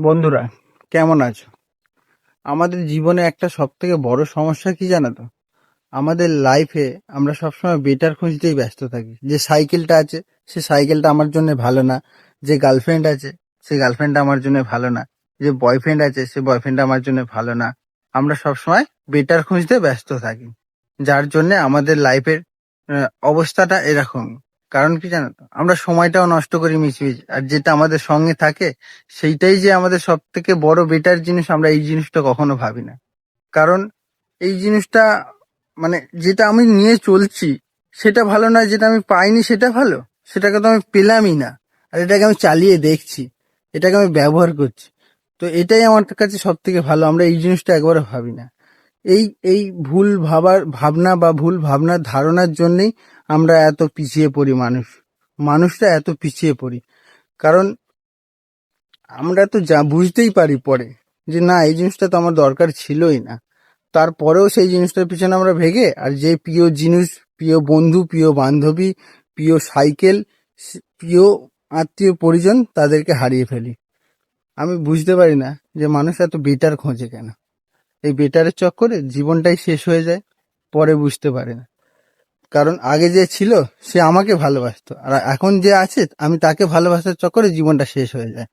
বন্ধুরা, কেমন আছো? আমাদের জীবনে একটা সব থেকে বড় সমস্যা কি জানো তো? আমাদের লাইফে আমরা সবসময় বেটার খুঁজতেই ব্যস্ত থাকি। যে সাইকেলটা আছে, সে সাইকেলটা আমার জন্য ভালো না। যে গার্লফ্রেন্ড আছে, সে গার্লফ্রেন্ডটা আমার জন্য ভালো না। যে বয়ফ্রেন্ড আছে, সে বয়ফ্রেন্ডটা আমার জন্য ভালো না। আমরা সবসময় বেটার খুঁজতে ব্যস্ত থাকি। যার জন্য আমাদের লাইফের অবস্থাটা এরকম। কারণ কি জানো তো? আমরা সময়টাও নষ্ট করি মিশমিশ আর যেটা আমাদের সঙ্গে থাকে, সেইটাই যে আমাদের সব থেকে বড় বেটার জিনিস আমরা এই জিনিসটা কখনো ভাবি না। কারণ এই জিনিসটা মানে যেটা আমি নিয়ে চলছি, সেটা ভালো নয়, যেটা আমি পাইনি সেটা ভালো। সেটাকে তো আমি পেলামই না। আর এটাকে আমি চালিয়ে দেখছি, এটাকে আমি ব্যবহার করছি। তো এটাই আমার কাছে সব থেকে ভালো, আমরা এই জিনিসটা একবারও ভাবি না। এই এই ভুল ভাবার ভাবনা বা ভুল ভাবনার ধারণার জন্যই আমরা এত পিছিয়ে পড়ি মানুষ। মানুষরা এত পিছিয়ে পড়ি। কারণ আমরা তো যা বুঝতেই পারি পরে যে না, এই জিনিসটা তো আমার দরকার ছিলই না। তারপরেও সেই জিনিসটার পিছনে আমরা ভেগে, আর যে প্রিয় জিনিস, প্রিয় বন্ধু, প্রিয় বান্ধবী, প্রিয় সাইকেল প্রিয় আত্মীয় পরিজন তাদেরকে হারিয়ে ফেলি। আমি বুঝতে পারি না যে মানুষ এত বেটার খোঁজে কেন। এই বেটারের চক্করে জীবনটাই শেষ হয়ে যায়, পরে বুঝতে পারে না। কারণ আগে যে ছিল, সে আমাকে ভালোবাসতো। আর এখন যে আছে, আমি তাকে ভালোবাসার চক্করে জীবনটা শেষ হয়ে যায়।